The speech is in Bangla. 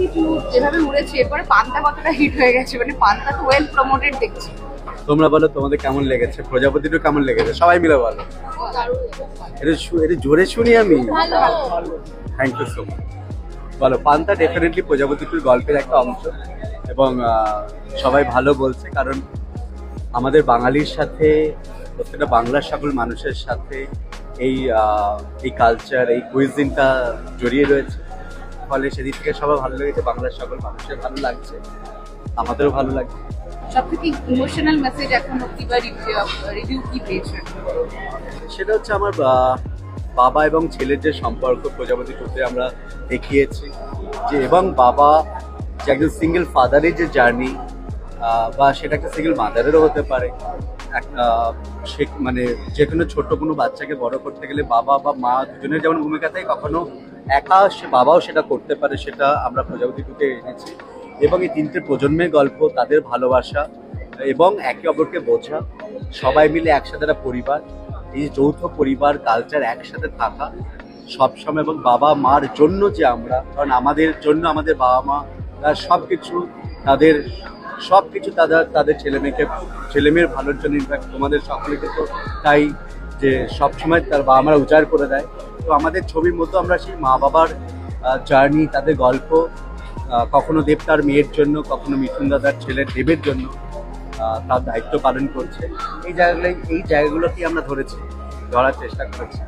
প্রজাপতি যেভাবে উড়েছে এরপরে পান্তা কতটা হিট হয়ে গেছে মানে পান্তা তো ওয়েল প্রমোটেড দেখছি। তোমরা বলো তোমাদের কেমন লেগেছে? প্রজাপতিটা কেমন লেগেছে? সবাই মিলে বলো। এটা এটা জোরে শুনি আমি? থ্যাংক ইউ সো মাচ বলো পান্তা ডেফিনেটলি প্রজাপতিটির গল্পের একটা অংশ। এবং সবাই ভালো বলছে কারণ আমাদের বাঙালির সাথে প্রত্যেকটা বাংলার সকল মানুষের সাথে এই এই কালচার এই কুইজিনটা জড়িয়ে রয়েছে। ফলে সেদিক থেকে সবার ভালো লেগেছে বাংলার সকল মানুষের ভালো লাগছে আমাদেরও ভালো লাগছে। সব থেকে ইমোশনাল মেসেজ এখন অব্দি বা রিভিউ কি পেয়েছে? সেটা হচ্ছে আমার বাবা এবং ছেলের যে সম্পর্ক প্রজাপতি করতে আমরা দেখিয়েছি যে এবং বাবা যে একজন সিঙ্গেল ফাদারের যে জার্নি বা সেটা একটা সিঙ্গেল মাদারেরও হতে পারে। একটা সে মানে যে কোনো ছোট কোনো বাচ্চাকে বড় করতে গেলে বাবা বা মা দুজনের যেমন ভূমিকা থাকে কখনো একা সে বাবাও সেটা করতে পারে, সেটা আমরা প্রজাপতি টুতে এনেছি। এবং এই তিনটে প্রজন্মের গল্প, তাদের ভালোবাসা এবং একে অপরকে বোঝা, সবাই মিলে একসাথে একটা পরিবার, এই যৌথ পরিবার কালচার একসাথে থাকা, সবসময় এবং বাবা মার জন্য যে আমরা, কারণ আমাদের জন্য আমাদের বাবা মা সব কিছু তাদের সব কিছু তাদের তাদের ছেলে মেয়েকে ছেলে মেয়ের ভালোর জন্য ইনফ্যাক্ট তোমাদের সকলকে তো তাই যে সবসময় তার বাবা মারা উজাড় করে দেয়। তো আমাদের ছবির মতো আমরা সেই মা বাবার জার্নি, তাদের গল্প কখনো দেব তার মেয়ের জন্য, কখনো মিঠুন দাদার ছেলের দেবের জন্য তার দায়িত্ব পালন করছে। এই জায়গাগুলো, এই জায়গাগুলোকেই আমরা ধরেছি, ধরার চেষ্টা করেছি।